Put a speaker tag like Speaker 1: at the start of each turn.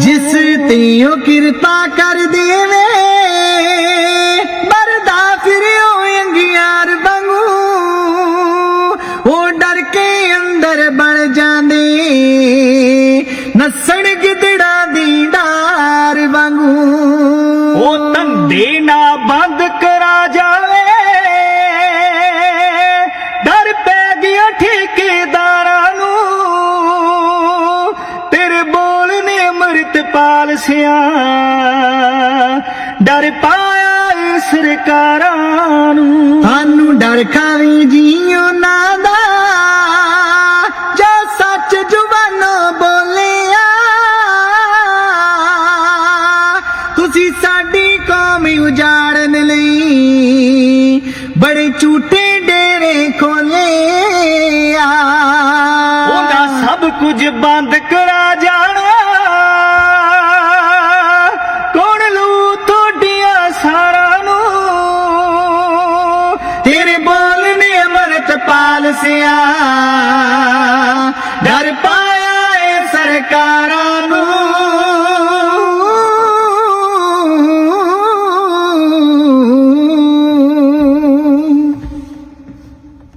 Speaker 1: ਜਿਸ ਤੇ ਉਹ ਕਿਰਪਾ ਕਰ ਦੇਵੇ ਬਰਦਾ ਫਿਰ ਫਿਰਿਓ ਅੰਗਿਆਰ ਵਾਂਗੂ। ਉਹ ਡਰ ਕੇ ਅੰਦਰ ਬਣ ਜਾਂਦੇ, ਨਸਣ ਗਿੱਦੜਾ ਦੀ ਡਾਰ ਵਾਂਗੂ।
Speaker 2: ਉਹ ਧੰਦੇ ਨਾ ਬੰਦ ਕਰ ਅੰਮ੍ਰਿਤਪਾਲ ਸਿਆ ਡਰ ਪਾਇਆ ਸਰਕਾਰਾਂ ਨੂੰ।
Speaker 1: ਤੁਹਾਨੂੰ ਡਰ ਖਾਵੇ ਜੀ ਉਹਨਾਂ ਦਾ ਜੋ ਸੱਚ ਜੁਬਾਨੋਂ ਬੋਲਿਆ। ਤੁਸੀਂ ਸਾਡੀ ਕੌਮ ਉਜਾੜਨ ਲਈ ਬੜੇ ਝੂਠੇ ਡੇਰੇ ਖੋਲੇ ਆ
Speaker 2: ਉਹਦਾ ਸਭ ਕੁਝ ਬੰਦ ਕਰਾ
Speaker 1: सिया डर पाया सरकार